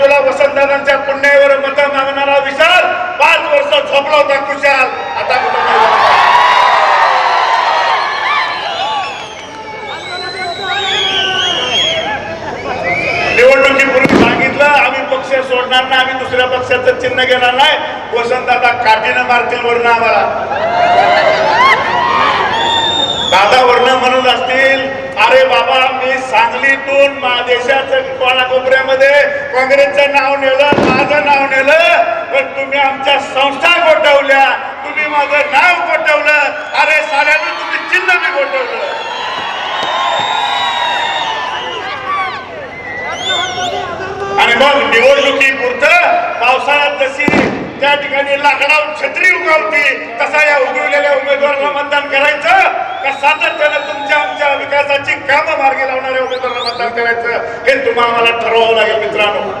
बाजूला वसंतदादांच्या पुण्यावर मत मागणारा विशाल पाच वर्ष झोपला होता खुशाल आता निवडणुकीपूर्वी सांगितलं आम्ही पक्ष सोडणार नाही आम्ही दुसऱ्या पक्षाचं चिन्ह घेणार नाही. वसंतदादा काठीनं मारतील वर्ण आम्हाला. दादा वर्ण म्हणत असतील अरे बाबा मी सांगलीतून महादेशाचं देशाच्या नाव नेलं माझं नाव नेलं पण तुम्ही आमच्या संस्था गोठवल्या. तुम्ही माझं नाव गोठवलं. अरे साऱ्यांनी तुम्ही चिन्ह मी गोठवलं. आणि मग निवडणुकी पुरतं पावसाळ्यात जशी त्या ठिकाणी लाकडावर छत्री उगवती तसा या उगवलेल्या उमेदवाराला मतदान करायचं का सातत्य मतदान करायचं हे तुम्हाला मला ठरवावं लागेल मित्रांनो.